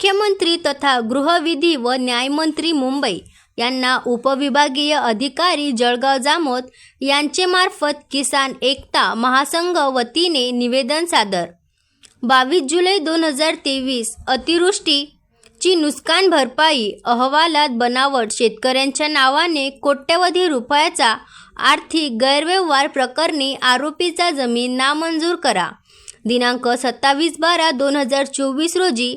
मुख्यमंत्री तथा गृहविधी व न्यायमंत्री मुंबई यांना उपविभागीय अधिकारी जळगाव जामोद यांचे मार्फत किसान एकता महासंघ वतीने निवेदन सादर. बावीस जुलै दोन हजार तेवीस अतिवृष्टीची नुकसान भरपाई अहवालात बनावट शेतकऱ्यांच्या नावाने कोट्यवधी रुपयाचा आर्थिक गैरव्यवहार प्रकरणी आरोपीचा जमीन नामंजूर करा. दिनांक सत्तावीस बारा दोन हजार चोवीस रोजी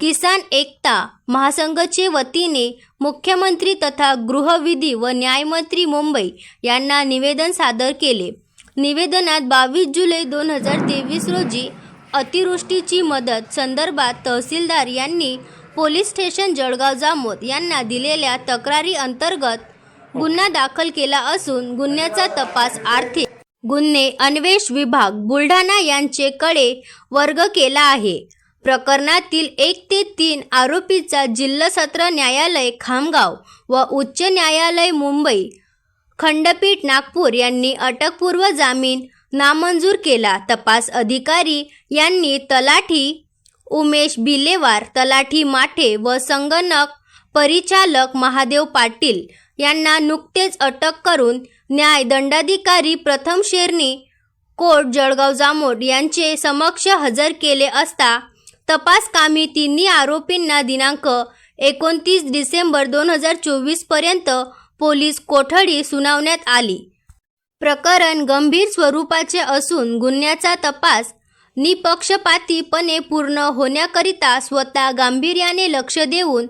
किसान एकता महासंघचे वतीने मुख्यमंत्री तथा गृहविधी व न्यायमंत्री मुंबई यांना निवेदन सादर केले. निवेदनात बावीस जुलै दोन हजार तेवीस रोजी अतिवृष्टीची मदत संदर्भात तहसीलदार यांनी पोलीस स्टेशन जळगाव जामोद यांना दिलेल्या तक्रारी अंतर्गत गुन्हा दाखल केला असून गुन्ह्याचा तपास आर्थिक गुन्हे अन्वेष विभाग बुलढाणा यांचेकडे वर्ग केला आहे. प्रकरणातील एक ते तीन आरोपीचा जिल्हा सत्र न्यायालय खामगाव व उच्च न्यायालय मुंबई खंडपीठ नागपूर यांनी अटकपूर्व जामीन नामंजूर केला. तपास अधिकारी यांनी तलाठी उमेश बिलेवार तलाठी माठे व संगणक परिचालक महादेव पाटील यांना नुकतेच अटक करून न्याय दंडाधिकारी प्रथम शेरनी कोर्ट जळगाव जामोद यांचे समक्ष हजर केले असता तपास कामी तिन्ही आरोपींना दिनांक एकोणतीस डिसेंबर दोन हजार चोवीसपर्यंत पोलीस कोठडी सुनावण्यात आली. प्रकरण गंभीर स्वरूपाचे असून गुन्ह्याचा तपास निपक्षपातीपणे पूर्ण होण्याकरिता स्वतः गांभीर्याने लक्ष देऊन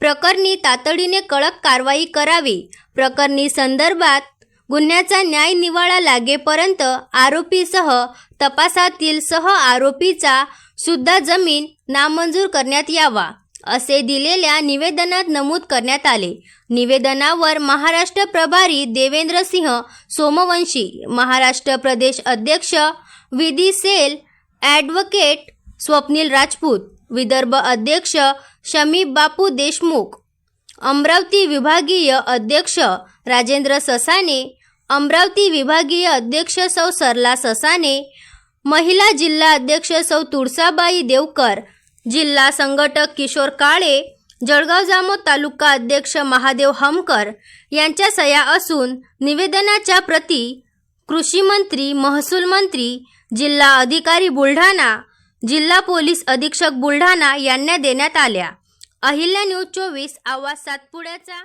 प्रकरणी तातडीने कडक कारवाई करावी. प्रकरणी संदर्भात गुन्ह्याचा न्याय निवाडा लागेपर्यंत आरोपीसह तपासातील सह आरोपीचा सुद्धा जमीन नामंजूर करण्यात यावा असे दिलेल्या निवेदनात नमूद करण्यात आले. निवेदनावर महाराष्ट्र प्रभारी देवेंद्र सिंह सोमवंशी महाराष्ट्र प्रदेश अध्यक्ष विधी सेल ॲडव्होकेट स्वप्नील राजपूत विदर्भ अध्यक्ष शमी बापू देशमुख अमरावती विभागीय अध्यक्ष राजेंद्र ससाने अमरावती विभागीय अध्यक्ष सौ सरला ससाने महिला जिल्हा अध्यक्ष सौ तुळसाबाई देवकर जिल्हा संघटक किशोर काळे जळगाव जामोद तालुका अध्यक्ष महादेव हमकर यांच्या सह्या असून निवेदनाच्या प्रती कृषी मंत्री महसूल मंत्री जिल्हा अधिकारी बुलढाणा जिल्हा पोलीस अधीक्षक बुलढाणा यांना देण्यात आल्या. अहिल्या न्यूज चोवीस आवाज सातपुड्याचा